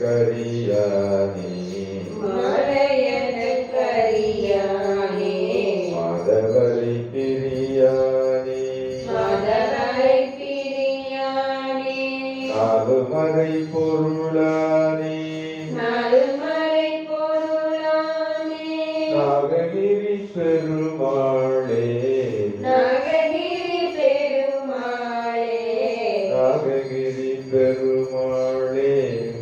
கரியானே. கரியானே மாதவரை பிரியானே. மதவரை பிரியானே நாலுமறை பொருளானே. நறுமறை பொருளானே. நாககிரி பெருமாளே. நககிரி பெருமாளே. நாககிரி பெருமாளே.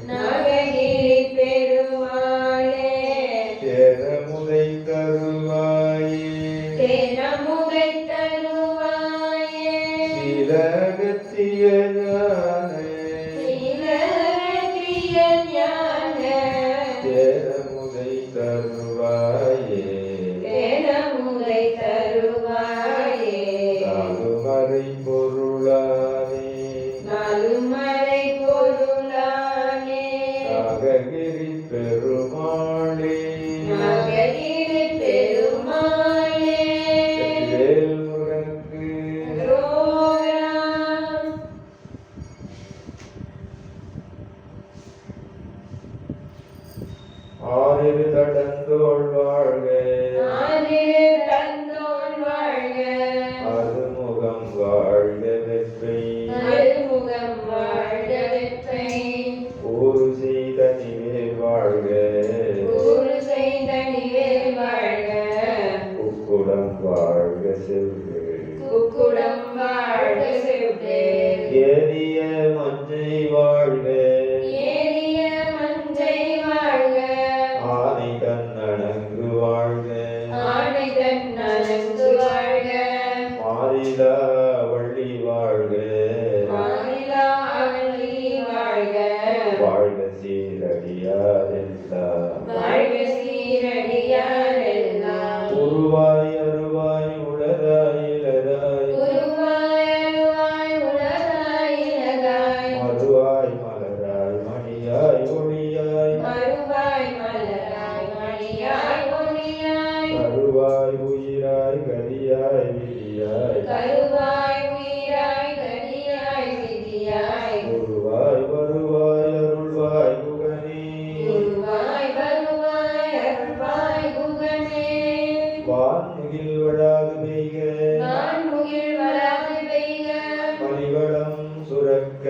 சீலகத்திய ஞானே. சீலகத்திய ஞான. தருவாயே. ஆறிரு தடந்தோள் வாழ்க அருமுகம் வாழ்க வெற்றி. ஊரு செய்த நிவேல் வாழ்க. உக்குடம் வாழ்க செல்கு. வள்ளி வாழ்க. வாழ்க. சீரடியாரெல்லாம். உருவாய் அருவாய் உலகாய் இலகாய் மறுவாய் மலராய் மணியாய் ஒளியாய். மறுவாய் மலராய் மணியாய் ஒளியாய். கருவாய் உயிராய் கரியாய் விதியாய் கருவாய் உயிராய் கதியாய் விதியாய் உருவாய் வருவாய் அருள்வாய் குகனே குருவாய் வருவாய் அருள்வாய் குகனே வான்முகில் வழாது பெய்க. நான் முகில் வராது பெய்க. மணிவளம் சுரக்க.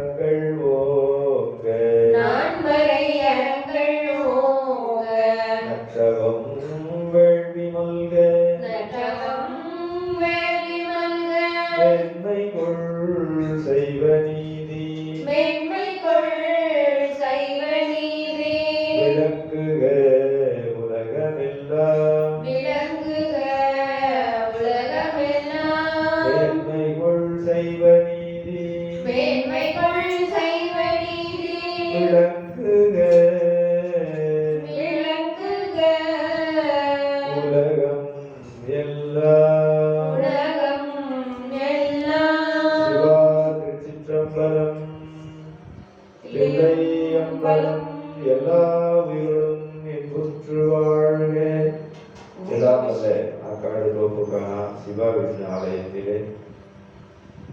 மறை அறங்கள் ஓங்க. நான் வரை அறங்கள் ஓங்க. நற்றவம் வேள்வி மல்க. நற்றவம் வேள்வி மல்க. மேன்மை கொள் செய்வ நீதி விளங்குக விளங்குக உலகம் எல்லாம். உலகம் எல்லாம். சிவா திருச்சிற்றம்பலம். தில்லை அம்பலம் எல்லா உயிரும் இன்புற்று வாழ்க. எல்லாம் அல்ல அக்காடு தோப்புக்கான சிவாவிஷ்ணு ஆலயத்திலே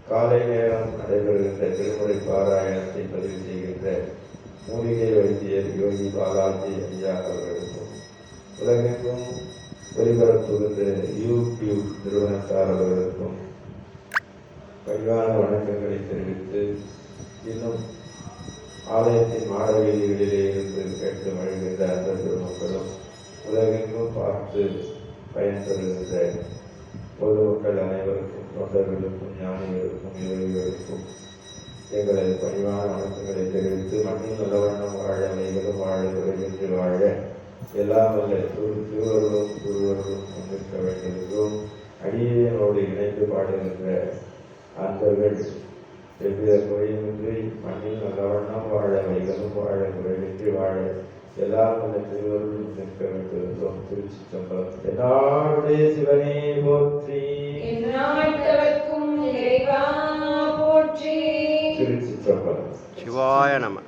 காலை நேரம் நடைபெறுகின்ற திருமுறை பாராயணத்தை பதிவு செய்கின்ற மூலிகை வைத்தியர் யோகி பாலாஜி ஐயா அவர்களுக்கும் உலகெங்கும் ஒலிபரப்புகின்ற யூடியூப் நிறுவனத்தார் அவர்களுக்கும் பணிவான வணக்கங்களை தெரிவித்து இன்னும் ஆலயத்தின் மாட வீதிகளிலே இருந்து கேட்டு மகிழ்கின்ற அந்த பெருமக்களும் உலகெங்கும் பார்த்து பயன்பெறுகின்ற பொதுமக்கள் அனைவருக்கும் தொண்டர்களுக்கும் ஞானிகளுக்கும் யோகிகளுக்கும் எங்களது பணிவான வணக்கங்களை தெரிவித்து மண்ணில் நல்லவண்ணம் வாழ அனைவரும் வாழ உலகின்றி வாழ எல்லாம் வல்ல திரு திருவருளும் குருவருளும் கொண்டிருக்க வேண்டியிருக்கும். அடியனோடு இணைந்து பாடுகின்ற அன்பர்கள் எவ்வித குறையுமின்றி மண்ணில் நல்லவண்ணம் வாழ வைகளும் வாழ குறைவின்றி வாழ எல்லாம் வல்ல திருவருளும் நிற்க வேண்டியிருக்கும். திருச்சி சம்பளம் எல்லாருடைய சிவனே போல் nama?